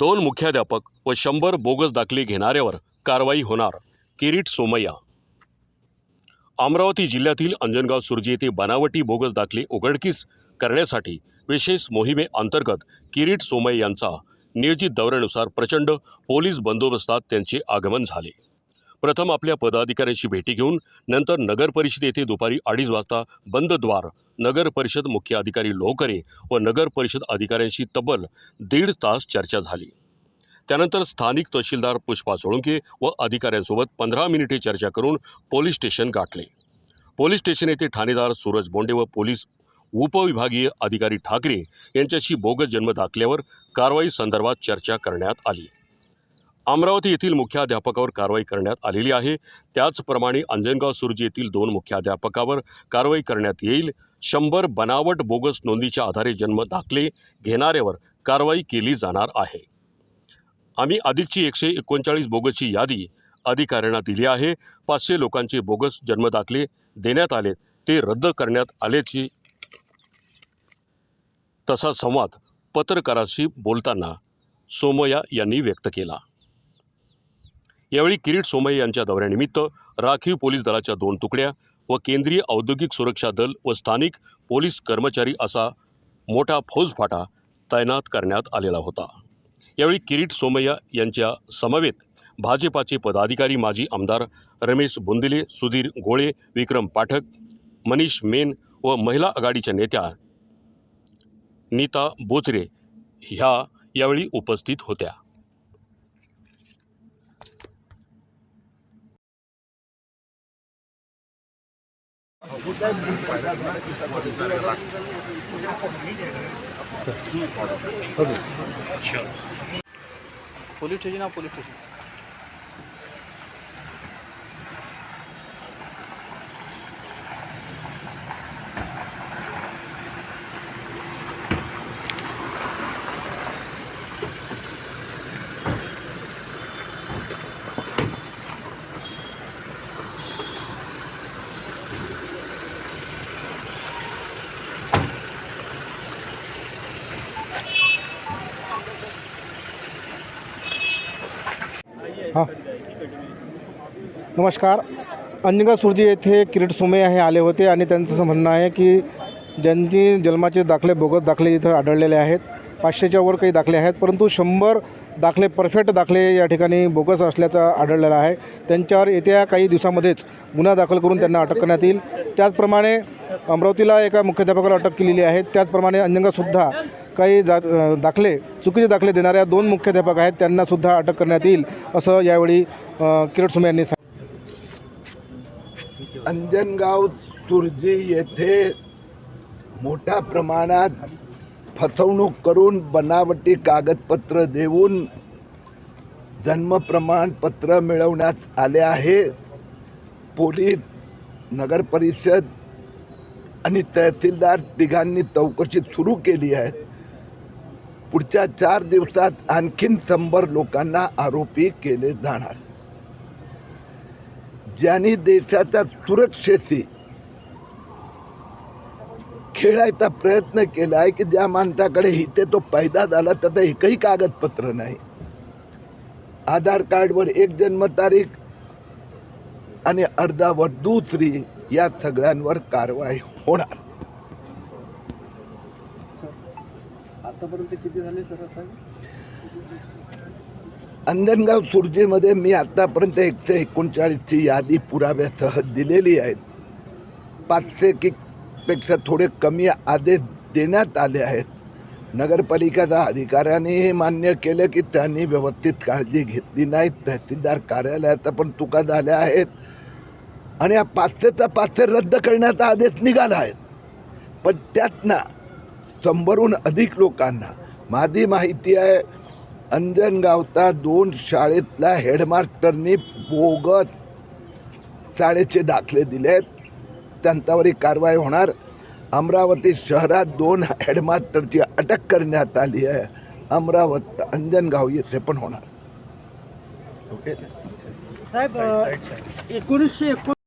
दोन मुख्याध्यापक व शंभर बोगस दाखले घेणाऱ्यावर कारवाई होणार. किरीट सोमय्या. अमरावती जिल्ह्यातील अंजनगाव सुरजी येथे बनावटी बोगस दाखले उघडकीस करण्यासाठी विशेष मोहिमे अंतर्गत किरीट सोमय यांचा नियोजित दौऱ्यानुसार प्रचंड पोलीस बंदोबस्तात त्यांचे आगमन झाले. प्रथम आपल्या पदाधिकाऱ्यांशी भेटी घेऊन नंतर नगर परिषद येथे दुपारी अडीच वाजता बंद द्वार नगर परिषद मुख्य अधिकारी लोहकरे व नगर परिषद अधिकाऱ्यांशी तब्बल दीड तास चर्चा झाली. त्यानंतर स्थानिक तहसीलदार पुष्पा सोळंके व अधिकाऱ्यांसोबत पंधरा मिनिटे चर्चा करून पोलीस स्टेशन गाठले. पोलीस स्टेशन येथे ठाणेदार सूरज बोंडे व पोलीस उपविभागीय अधिकारी ठाकरे यांच्याशी बोगस जन्म दाखल्यावर कारवाई संदर्भात चर्चा करण्यात आली. अमरावती येथील मुख्याध्यापकावर कारवाई करण्यात आलेली आहे. त्याचप्रमाणे अंजनगाव सुरजी येथील दोन मुख्याध्यापकावर कारवाई करण्यात येईल. शंभर बनावट बोगस नोंदीच्या आधारे जन्म दाखले घेणाऱ्यावर कारवाई केली जाणार आहे. आम्ही अधिकची एकशे एकोणचाळीस बोगसची यादी अधिकाऱ्यांना दिली आहे. पाचशे लोकांचे बोगस जन्मदाखले देण्यात आले. ते रद्द करण्यात आल्याची तसा संवाद पत्रकाराशी बोलताना सोमया यांनी व्यक्त केला. यावेळी किरीट सोमय्या यांच्या दौऱ्यानिमित्त राखीव पोलीस दलाच्या दोन तुकड्या व केंद्रीय औद्योगिक सुरक्षा दल व स्थानिक पोलीस कर्मचारी असा मोठा फौजफाटा तैनात करण्यात आलेला होता. यावेळी किरीट सोमय्या यांच्या समवेत भाजपाचे पदाधिकारी माजी आमदार रमेश बुंदिले सुधीर गोळे विक्रम पाठक मनीष मेन व महिला आघाडीच्या नेत्या नीता बोचरे ह्या यावेळी उपस्थित होत्या. पोलीस स्टेशन हा पोलीस स्टेशन. हां. नमस्कार. अंजनगाव सुरजी येथे किरीट सुमे हे आले होते आणि त्यांचं असं म्हणणं आहे की ज्यांची जन्माचे दाखले बोगस दाखले इथं आढळलेले आहेत. पाचशेच्या वर काही दाखले आहेत परंतु शंभर दाखले परफेक्ट दाखले या ठिकाणी बोगस असल्याचं आढळलेलं आहे. त्यांच्यावर येत्या काही दिवसामध्येच गुन्हा दाखल करून त्यांना अटक करण्यात येईल. त्याचप्रमाणे अमरावतीला एका मुख्याध्यापकाला अटक केलेली आहे. त्याचप्रमाणे अंजंगासुद्धा काही जा दाखले चुकीचे दाखले देणाऱ्या दोन मुख्याध्यापक आहेत त्यांनासुद्धा अटक करण्यात येईल असं यावेळी किरट सुमे यांनी सांगितलं. अंजनगाव तुर्जी येथे मोठ्या प्रमाणात फसवणूक करून बनावटी कागदपत्र देऊन जन्म प्रमाणपत्र मिळवण्यात आले आहे. पोलीस नगरपरिषद आणि तहसीलदार तिघांनी चौकशी सुरू केली आहे. पुढच्या चार दिवसात आणखीन शंभर लोकांना आरोपी केले जाणार. ज्यांनी देशाच्या सुरक्षेशी खेळायचा प्रयत्न केला आहे की ज्या माणसाकडे इथे तो पैदा झाला त्याचं एकही कागदपत्र नाही. आधार कार्डवर एक जन्मतारीख आणि अर्धावर दुसरी या सगळ्यांवर कारवाई होणार. आतापर्यंत किती झाले सर आता? अंजनगाव सुरजेमध्ये मी आतापर्यंत एकशे एकोणचाळीसची यादी पुराव्यासह दिलेली आहे. पाचशे की पेक्षा थोडे कमी आदेश देण्यात आले आहेत. नगरपालिकेच्या अधिकाऱ्यांनी मान्य केलं की त्यांनी व्यवस्थित काळजी घेतली नाही. तहसीलदार कार्यालयाचा पण चुका झाल्या आहेत. आणि या पाचशेचा पाचशे रद्द करण्याचा आदेश निघाला आहे. पण त्यातनं शंभरहून अधिक लोकांना. माझी माहिती आहे अंजनगावचा दोन शाळेतल्या हेडमास्टरनी बोगस शाळेचे दाखले दिले आहेत त्यांच्यावरही कारवाई होणार. अमरावती शहरात दोन हेडमास्टरची अटक करण्यात आली आहे. अमरावती अंजनगाव येथे पण होणार. ओके साहेब एकोणीसशे एकोण